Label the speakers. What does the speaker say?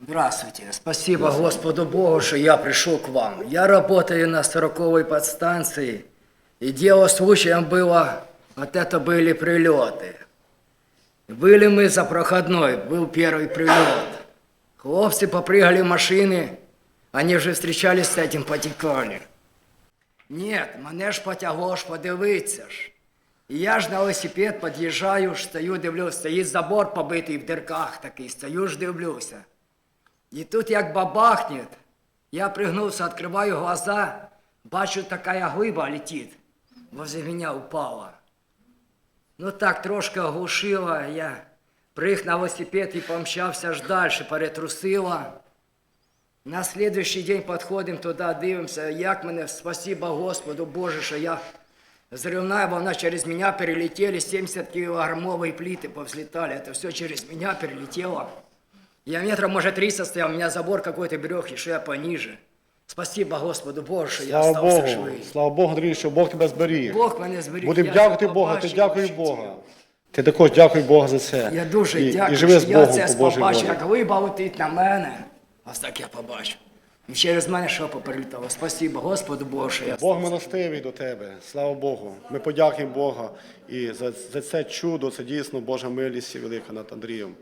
Speaker 1: Здравствуйте. Спасибо Господу Богу, что я пришел к вам. Я работаю на 40 подстанции, и дело случаем было, вот это были прилеты. Были мы за проходной, был первый прилет. Хлопцы попрыгали в машины, они вже встречались з этим потекали. Нет, мене ж потягло ж подивитися ж. І я ж на велосипед під'їжджаю, ж стою, дивлюсь, стоїть забор побитий в дирках такий, стою ж дивлюся. І тут як бабахнет, я пригнувся, відкриваю глаза, бачу, така глиба летить, возле мене упала. Ну так трошки оглушила, я прыг на велосипед і помчався ж далі, перетрусила. На следующий день підходимо туди, дивимося, як мене, спасибо Господу Боже, що я взрывная волна через меня перелетели, 70 килограммовые плиты повзлетали, это все через меня перелетело. Я метров, может, 300 стоял, у меня забор какой-то берег, еще я пониже. Спасибо Господу Богу, що я
Speaker 2: Слава
Speaker 1: остався
Speaker 2: Богу,
Speaker 1: живий.
Speaker 2: слава Богу, Андрій, що Бог тебе зберіг.
Speaker 1: Бог мене зберіг.
Speaker 2: Будемо
Speaker 1: Я
Speaker 2: дякувати Бога, ти
Speaker 1: побачив,
Speaker 2: дякуй. Бога. Ти також дякуй Бога за це.
Speaker 1: Я дуже
Speaker 2: і,
Speaker 1: дякую,
Speaker 2: І живи з
Speaker 1: що я
Speaker 2: Богом
Speaker 1: це
Speaker 2: по Божій
Speaker 1: побачив, як глиба летить на мене. Ось так я побачив. І через мене що поприлітало. Спасибо Господу що я
Speaker 2: Бог милостивий до тебе. Слава Богу. Ми подякуємо Бога і за, за це чудо, це дійсно Божа милість і велика над Андрієм.